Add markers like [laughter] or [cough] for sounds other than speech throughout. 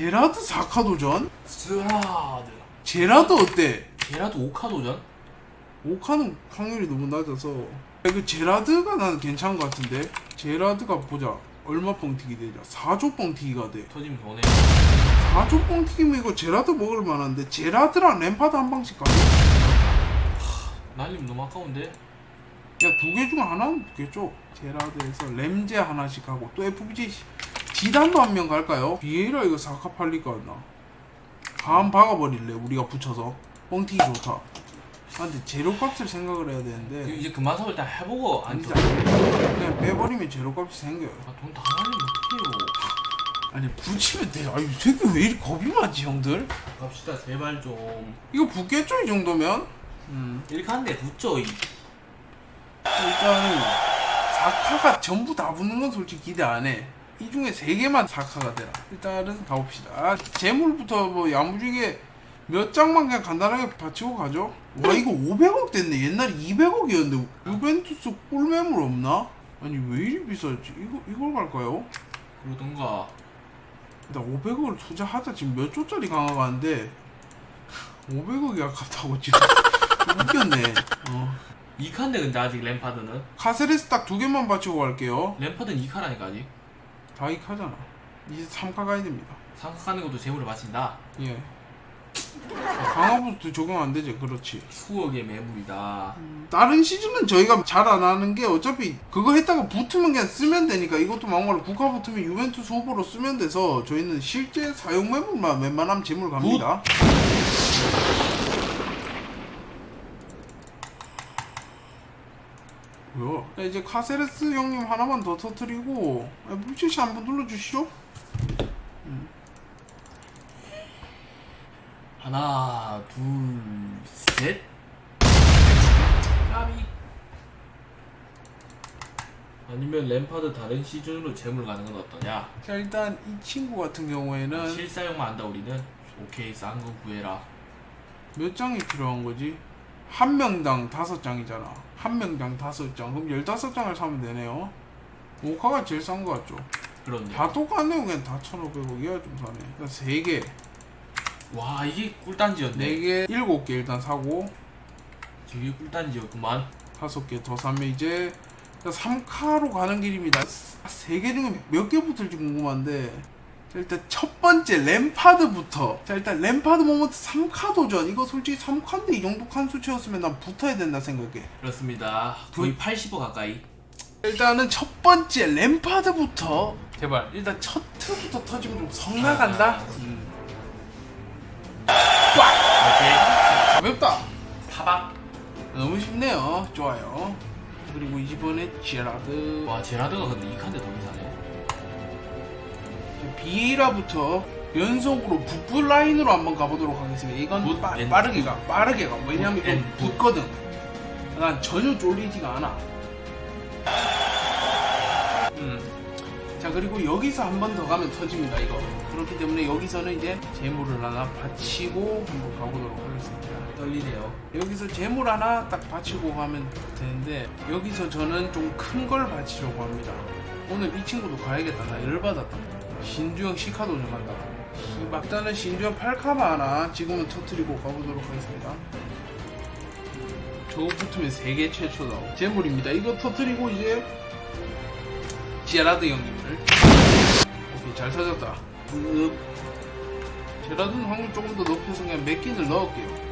제라드 사카도전? 스하드. 제라드 어때? 제라드 오카도전? 오카는 확률이 너무 낮아서. 이거 제라드가 나는 괜찮은 것 같은데. 제라드가 보자. 얼마 뻥튀기 되자 4조 뻥튀기가 돼. 터지면 보내 4조 뻥튀기면 이거 제라드 먹을 만한데 제라드랑 램파드 한 방씩 가야 날리면 너무 아까운데? 두개 중 하나는 먹겠죠? 제라드에서 램제 하나씩 하고 또 FBG 지단도 한 명 갈까요? 비에이라 이거 사카팔리가 나반 박아버릴래 우리가 붙여서 뻥튀기 좋다 아 근데 재료값을 생각을 해야 되는데 그 이제 그만 사올 때 해보고 안 아니죠. 돼. 그냥 빼버리면 재료값이 생겨요. 아, 돈다 날리면 어떡해요 아니 붙이면 돼. 아이 새끼 왜 이리 겁이 많지 형들? 갑시다 제발 좀 이거 붙겠죠 이 정도면? 음 이렇게 하는데 붙죠 이 일단은 사카가 전부 다 붙는 건 솔직히 기대 안 해. 이 중에 세 개만 사카가 되라. 일단은 가봅시다. 아, 재물부터 뭐 야무지게 몇 장만 그냥 간단하게 받치고 가죠. 와 이거 500억 됐네. 옛날에 200억이었는데 유벤투스 꿀매물 없나? 아니 왜 이리 비싸지? 이거 이걸 갈까요? 그러던가 일단 500억을 투자하자 지금 몇 조짜리 강화가 하는데 500억이 아깝다고 지금 좀 웃겼네 어. 2카인데 근데 아직 램파드는 카세레스 딱 두 개만 받치고 갈게요 램파드는 2카라니까 아직 다 익하잖아. 이제 3카 가야 됩니다. 삼각하는 것도 재물을 바친다? 예. 강화 부스트 적용 안 되지. 그렇지. 수억의 매물이다. 다른 시즌은 저희가 잘 안 하는 게 어차피 그거 했다가 붙으면 그냥 쓰면 되니까 이것도 막말로 국가 붙으면 유벤투스 후보로 쓰면 돼서 저희는 실제 사용 매물만 웬만하면 재물 갑니다 뭐야? 자, 이제 카세레스 형님 하나만 더 터트리고 아, 물질시 한번 눌러주시죠. 하나 둘 셋. 까비. 아니면 램파드 다른 시즌으로 재물 가는 건 어떠냐? 자 일단 이 친구 같은 경우에는 실사용만 한다 우리는? 오케이 싼 거 구해라. 몇 장이 필요한 거지? 한 명당 다섯 장이잖아. 한 명당 다섯 장. 그럼 열다섯 장을 사면 되네요. 모카가 제일 싼 거 같죠? 그런데 다 똑같네요. 그냥 다 1,500억이야 좀 사네. 일단 세 개, 와 이게 꿀단지였네 네 개, 일곱 개 일단 사고 저게 꿀단지였구만 다섯 개 더 사면 이제 3카로 가는 길입니다. 세 개 중에 몇 개 붙을지 궁금한데 자, 일단 첫 번째 램파드부터. 자 일단 램파드 모먼트 3카 도전. 이거 솔직히 3카인데 이 정도 칸수 채웠으면 난 붙어야 된다 생각해. 그렇습니다. 거의 80억 가까이. 일단은 첫 번째 램파드부터. 제발. 일단 첫 트부터 터지면 좀 성나간다? 음. 오케이. 가볍다. 타박 너무 쉽네요. 좋아요. 그리고 이번에 제라드. 와 제라드가 근데 이 칸데 더 비싸네 비에라부터 연속으로 북부 라인으로 한번 가보도록 하겠습니다. 이건 붓, 빠, 엔- 빠르게 가 빠르게 가. 왜냐면 이건 붙거든. 난 전혀 쫄리지가 않아. 음. 자 그리고 여기서 한 번 더 가면 터집니다 이거. 그렇기 때문에 여기서는 이제 재물을 하나 받치고 한번 가보도록 하겠습니다. 떨리네요. 여기서 재물 하나 딱 받치고 가면 되는데 여기서 저는 좀 큰걸 받치려고 합니다. 오늘 이 친구도 가야겠다. 나 열받았다 신주영 시카도전 간다 씨발. 일단은 신주영 8카마 하나 지금은 터트리고 가보도록 하겠습니다 저거 붙으면 세계 최초다 재물입니다 이거 터트리고 이제 제라드 형님을 오케이 잘 찾았다 ปึ๊. 제라드는 확률 조금 더 높여서 그냥 몇 낀을 넣을게요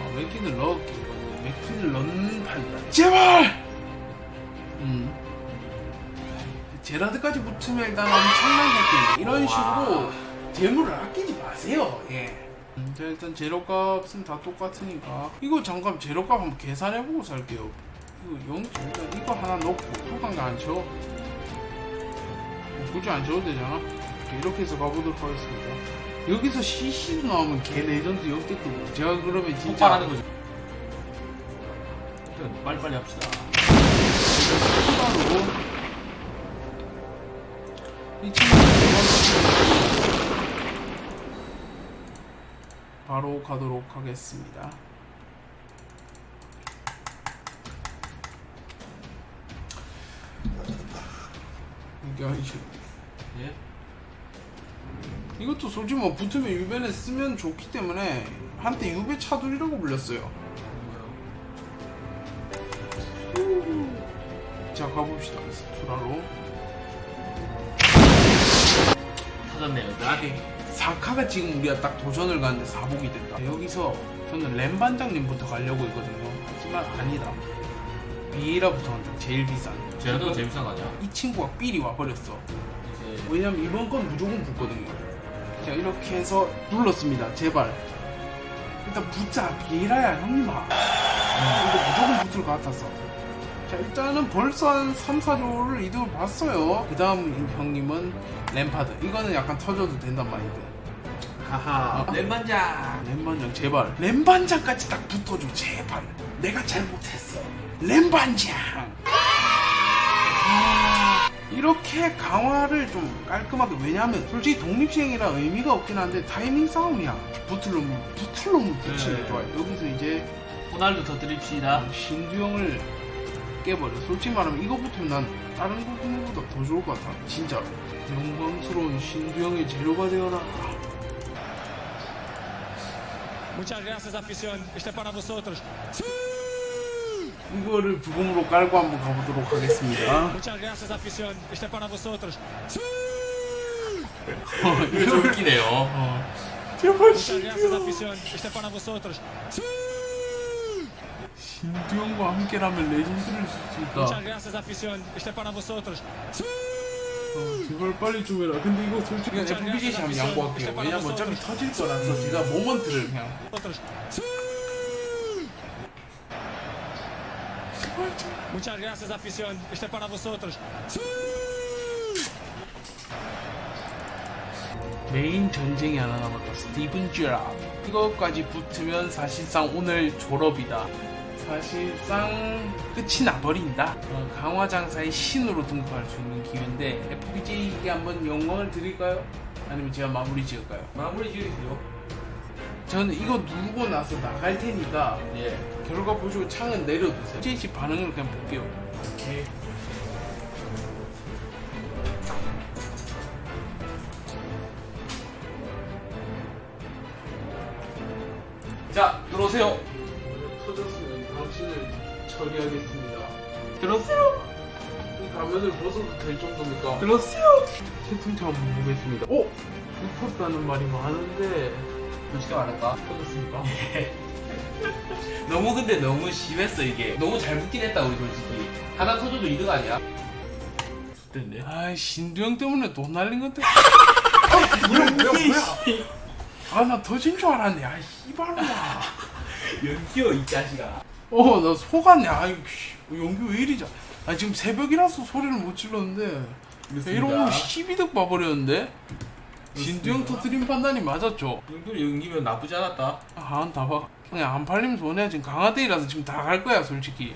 어, 맥킨을 넣을게요. 맥킨을 넣는 판이다. 제발! 음. 제라드까지 붙으면 일단 엄청난 혜택. 이런 식으로 재물을 아끼지 마세요. 예. 음, 자, 일단 재료값은 다 똑같으니까. 이거 잠깐 재료값 한번 계산해보고 살게요. 이거 0, 일단 이거 하나 넣고, 한강도 안 채워. 어, 굳이 안 채워도 되잖아. 이렇게 해서 가보도록 하겠습니다. 여기서 CC도 나오면 개 레전드 역대급. 제가 그러면 진짜. 폭발하는 거지 일단 빨리빨리 합시다 추가로 이 친구 바로 가도록 하겠습니다. 이게 아니지. 예? 이것도 솔직히 뭐 붙으면 유변에 쓰면 좋기 때문에 한때 유배 차돌이라고 불렸어요. 자 가봅시다 스투라로. 터졌네요. 나게. 사카가 지금 우리가 딱 도전을 가는데 사복이 됐다. 여기서 저는 램 반장님부터 가려고 했거든요. 하지만 아니다. 비에라부터 한다. 제일 비싼. 제라도 재밌어 가자. 이 친구가 삘이 와버렸어. 이제 왜냐면 이번 건 무조건 붙거든요. 자 이렇게 해서 눌렀습니다. 제발. 일단 붙자 비에라야 형님아. 이거 무조건 붙을 것 같았어. 자 일단은 벌써 한 3, 4조를 이득을 봤어요. 그 다음 형님은 램파드. 이거는 약간 터져도 된단 말인데. 하하. 어. lem반장. 램반장 제발. 램반장까지 딱 붙어줘 제발. 내가 잘못했어. 램반장. 아, 이렇게 강화를 좀 깔끔하게 왜냐하면 솔직히 독립시행이라 의미가 없긴 한데 타이밍 싸움이야 붙을 놈은 붙을 놈은 붙이는 게 네. 좋아요 여기서 이제 호날두 터뜨립시다. 신두형을 깨버려 솔직히 말하면 이거 붙으면 난 다른 부분보다 더 좋을 것 같아 진짜 영광스러운 신두형의 재료가 되어라 Muchas gracias, afición. Este es para vosotros. 이거를 부금으로 깔고 한번 가보도록 하겠습니다 Muchas gracias, afición. Este es para vosotros. 이거 좀 웃기네요. 제발 Muchas gracias, 신두형 afición. Este es para vosotros. 신두형과 함께라면 레전드를 쓸수 있다. 어, 제발 빨리 좀 해라. 근데 이거 솔직히 그냥 FBJ 한번 양보할게요. 왜냐면 어차피 터질 거라서 제가 모먼트를 그냥 Vosotros. Muchas gracias, afición. Este es para vosotros. 메인 전쟁이 하나 남았다. 스티븐 쥐라. 이거까지 붙으면 사실상 오늘 졸업이다. 사실상 끝이 나버린다. 어, 강화장사의 신으로 등극할 수 있는 기회인데 FBJ에게 한번 영광을 드릴까요? 아니면 제가 마무리 지을까요? 마무리 지으세요. 저는 이거 누르고 나서 나갈 테니까 예. 결과 보시고 창은 내려두세요. JC 반응을 그냥 볼게요. 오케이. 자, 들어오세요. 터졌으면 당신을 처리하겠습니다. 들어오세요. 이 가면을 벗어도 될 정도니까 들어오세요. 채팅창 보겠습니다. 오! 붙었다는 말이 많은데 솔직히 말할까? 터졌습니까? [laughs] 너무 근데 너무 심했어 이게. 너무 잘 붙긴 했다 우리 솔직히. 하나 터져도 이득 아니야? 됐네. 아 신두형 때문에 돈 날린 건데 뭐야 뭐야 뭐야? 아나 터진 줄 알았네 아 씨발놈아 [laughs] 연기요 이 자식아. 어 나 속았네. 아이 씨, 연기 왜 이리자 아 지금 새벽이라서 소리를 못 질렀는데. 이러면 시비득 봐버렸는데? 신두형 터트린 판단이 맞았죠? 정도 연기면 나쁘지 않았다. 아 안 다 봐. 그냥 안 팔리면 손해 지금 강화대이라서 지금 다 갈 거야 솔직히